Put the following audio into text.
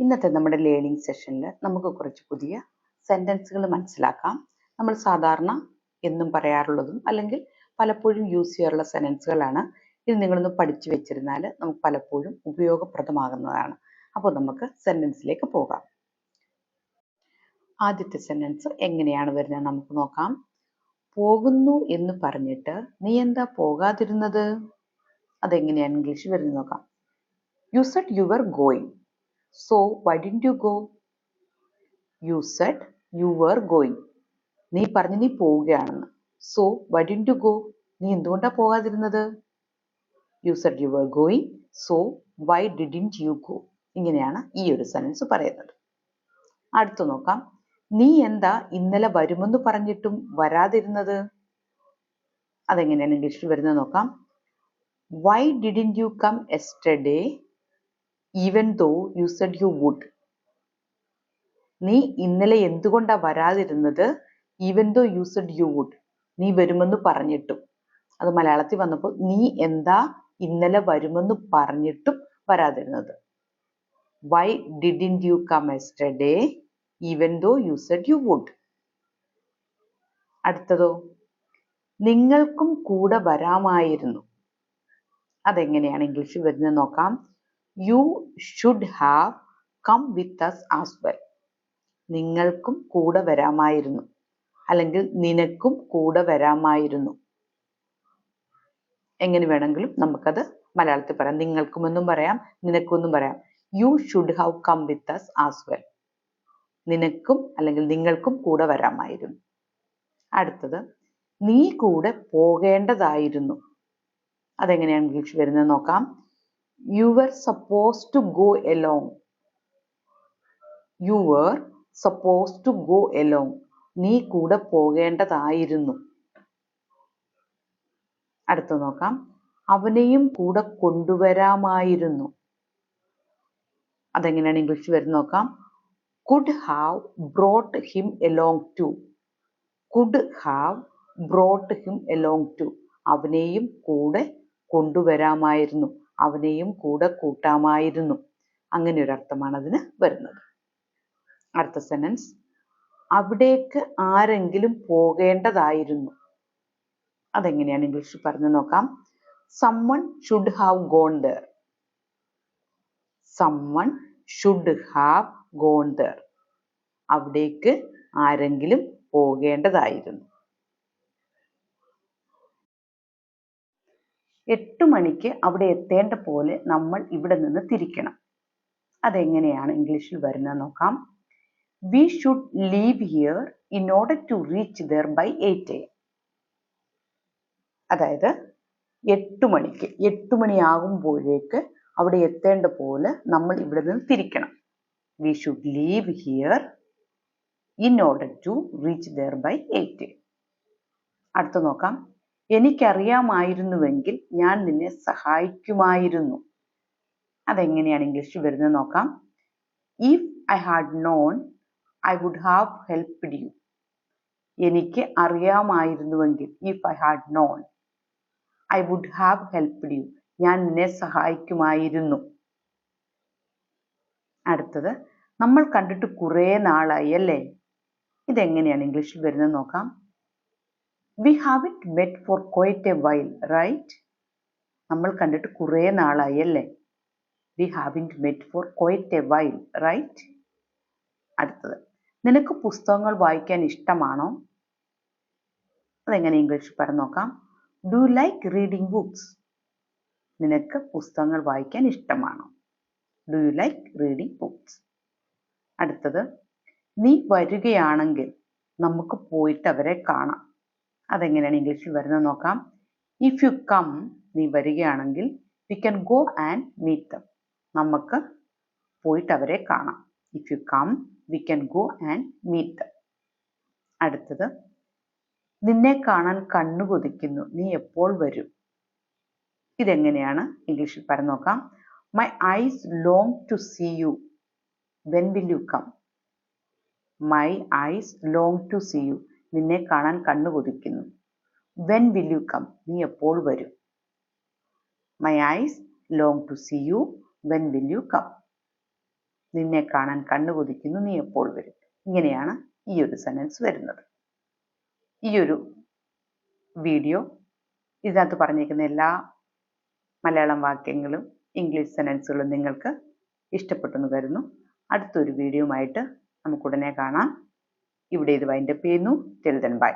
ഇന്നത്തെ നമ്മുടെ ലേണിംഗ് സെഷനിൽ നമുക്ക് കുറച്ച് പുതിയ സെന്റൻസുകൾ മനസ്സിലാക്കാം. നമ്മൾ സാധാരണ എന്നും പറയാറുള്ളതും അല്ലെങ്കിൽ പലപ്പോഴും യൂസ് ചെയ്യാറുള്ള സെന്റൻസുകളാണ് ഇത് നിങ്ങളൊന്ന് പഠിച്ചു വെച്ചിരുന്നാൽ നമുക്ക് പലപ്പോഴും ഉപയോഗപ്രദമാകുന്നതാണ്. അപ്പോൾ നമുക്ക് സെന്റൻസിലേക്ക് പോകാം. ആദ്യത്തെ സെന്റൻസ് എങ്ങനെയാണ് വരുന്നത് നമുക്ക് നോക്കാം. പോകുന്നു എന്ന് പറഞ്ഞിട്ട് നീ എന്താ പോകാതിരുന്നത്? അതെങ്ങനെയാണ് ഇംഗ്ലീഷ് വരുന്നത് നോക്കാം. You said you were going so why didn't you go? You said you were going. നീ പറഞ്ഞു നീ പോവുകയാണെന്ന്. So why didn't you go നീ എന്തുകൊണ്ടാണ് പോകാതിരുന്നത്? You said you were going so why didn't you go ഇങ്ങനെയാണ് ഈ ഒരു സെന്റൻസ് പറയുന്നത്. അടുത്തു നോക്കാം. നീ എന്താ ഇന്നലെ വരുമെന്ന് പറഞ്ഞിട്ടും വരാതിരുന്നത്? അതെങ്ങനെയാണ് ഇംഗ്ലീഷിൽ വരുന്നത് നോക്കാം. Why didn't you come yesterday even though you said you would നീ ഇന്നലെ എന്തുകൊണ്ടാ വരാതിരുന്നത്? Even though you said you would നീ വരുമെന്ന് പറഞ്ഞിട്ടും. അത് മലയാളത്തിൽ വന്നപ്പോൾ നീ എന്താ ഇന്നലെ വരുമെന്ന് പറഞ്ഞിട്ടും വരാതിരുന്നത്. Why didn't you come yesterday even though you said you would അടുത്തതോ? നിങ്ങൾക്കും കൂടെ വരാമായിരുന്നു. അതെങ്ങനെയാണ് ഇംഗ്ലീഷിൽ വരുന്നത് നോക്കാം. You should have come with us as well നിങ്ങൾക്കും കൂടെ വരാമായിരുന്നു. അല്ലെങ്കിൽ നിനക്കും കൂടെ വരാമായിരുന്നു. എങ്ങനെ വേണമെങ്കിലും നമുക്കത് മലയാളത്തിൽ പറയാം. നിങ്ങൾക്കുമെന്നും പറയാം നിനക്കുമെന്നും പറയാം. You should have come with us as well നിനക്കും അല്ലെങ്കിൽ നിങ്ങൾക്കും കൂടെ വരാമായിരുന്നു. അടുത്തത് നീ കൂടെ പോകേണ്ടതായിരുന്നു. അതെങ്ങനെയാണ് ഇംഗ്ലീഷ് വരുന്നത് നോക്കാം. You were supposed to go along you were supposed to go along നീ കൂടെ പോകേണ്ടതായിരുന്നു. അടുത്ത നോക്കാം. അവനെയും കൂടെ കൊണ്ടുവരാമായിരുന്നു. അതെങ്ങനെയാണ് ഇംഗ്ലീഷ് വരുന്ന നോക്കാം. Could have brought him along too could have brought him along too അവനെയും കൂടെ കൊണ്ടുവരാമായിരുന്നു. അവനെയും കൂടെ കൂട്ടാമായിരുന്നു. അങ്ങനെ ഒരു അർത്ഥമാണ് അതിന് വരുന്നത്. അടുത്ത സെനൻസ് അവിടേക്ക് ആരെങ്കിലും പോകേണ്ടതായിരുന്നു. അതെങ്ങനെയാണ് ഇംഗ്ലീഷിൽ പറഞ്ഞു നോക്കാം. Someone should have gone there someone should have gone there അവിടേക്ക് ആരെങ്കിലും പോകേണ്ടതായിരുന്നു. എട്ട് മണിക്ക് അവിടെ എത്തേണ്ട പോലെ നമ്മൾ ഇവിടെ നിന്ന് തിരിക്കണം. അതെങ്ങനെയാണ് ഇംഗ്ലീഷിൽ വരുന്നത് നോക്കാം. We should leave here in order to reach there by eight a അതായത് എട്ട് മണിക്ക് എട്ട് മണിയാകുമ്പോഴേക്ക് അവിടെ എത്തേണ്ട പോലെ നമ്മൾ ഇവിടെ നിന്ന് തിരിക്കണം. We should leave here in order to reach there by eight അടുത്ത നോക്കാം. എനിക്കറിയാമായിരുന്നുവെങ്കിൽ ഞാൻ നിന്നെ സഹായിക്കുമായിരുന്നു. അതെങ്ങനെയാണ് ഇംഗ്ലീഷിൽ വരുന്നത് നോക്കാം. If I had known I would have helped you എനിക്ക് അറിയാമായിരുന്നുവെങ്കിൽ if I had known I would have helped you ഞാൻ നിന്നെ സഹായിക്കുമായിരുന്നു. അടുത്തത് നമ്മൾ കണ്ടിട്ട് കുറേ നാളായി അല്ലേ? ഇതെങ്ങനെയാണ് ഇംഗ്ലീഷിൽ വരുന്നത് നോക്കാം. We haven't met for quite a while right നമ്മൾ കണ്ടിട്ട് കുറേ നാളായി അല്ലേ? We haven't met for quite a while right അടുത്തത്. നിനക്ക് പുസ്തകങ്ങൾ വായിക്കാൻ ഇഷ്ടമാണോ? അതെങ്ങനെ ഇംഗ്ലീഷിൽ പറഞ്ഞു നോക്കാം. ഡു ലൈക്ക് റീഡിംഗ് ബുക്സ് നിനക്ക് പുസ്തകങ്ങൾ വായിക്കാൻ ഇഷ്ടമാണോ? Do you like reading books അടുത്തത്. നീ വരികയാണെങ്കിൽ നമുക്ക് പോയിട്ട് അവരെ കാണാം. അതെങ്ങനെയാണ് ഇംഗ്ലീഷിൽ വരുന്നത് നോക്കാം. ഇഫ് യു കം നീ വരികയാണെങ്കിൽ we can go and meet them നമുക്ക് പോയിട്ട് അവരെ കാണാം. If you come we can go and meet them അടുത്തത് നിന്നെ കാണാൻ കണ്ണു കൊതിക്കുന്നു. നീ എപ്പോൾ വരും? ഇതെങ്ങനെയാണ് ഇംഗ്ലീഷിൽ പറഞ്ഞു നോക്കാം. My eyes long to see you when will you come my eyes long to see you നിന്നെ കാണാൻ കണ്ണു കൊതിക്കുന്നു. വെൻ വിൽ യു കം നീ എപ്പോൾ വരും? My eyes long to see you when will you come നിന്നെ കാണാൻ കണ്ണു കൊതിക്കുന്നു. നീ എപ്പോൾ വരും? ഇങ്ങനെയാണ് ഈ ഒരു സെന്റൻസ് വരുന്നത്. ഈ ഒരു വീഡിയോ ഇതിനകത്ത് പറഞ്ഞിരിക്കുന്ന എല്ലാ മലയാളം വാക്യങ്ങളും ഇംഗ്ലീഷ് സെന്റൻസുകളും നിങ്ങൾക്ക് ഇഷ്ടപ്പെട്ടെന്ന് കരുതുന്നു. അടുത്തൊരു വീഡിയോയുമായിട്ട് നമുക്കുടനെ കാണാം. ഇവിടെ ഇത് വൈൻഡപ്പ് ചെയ്യുന്നു. Tell by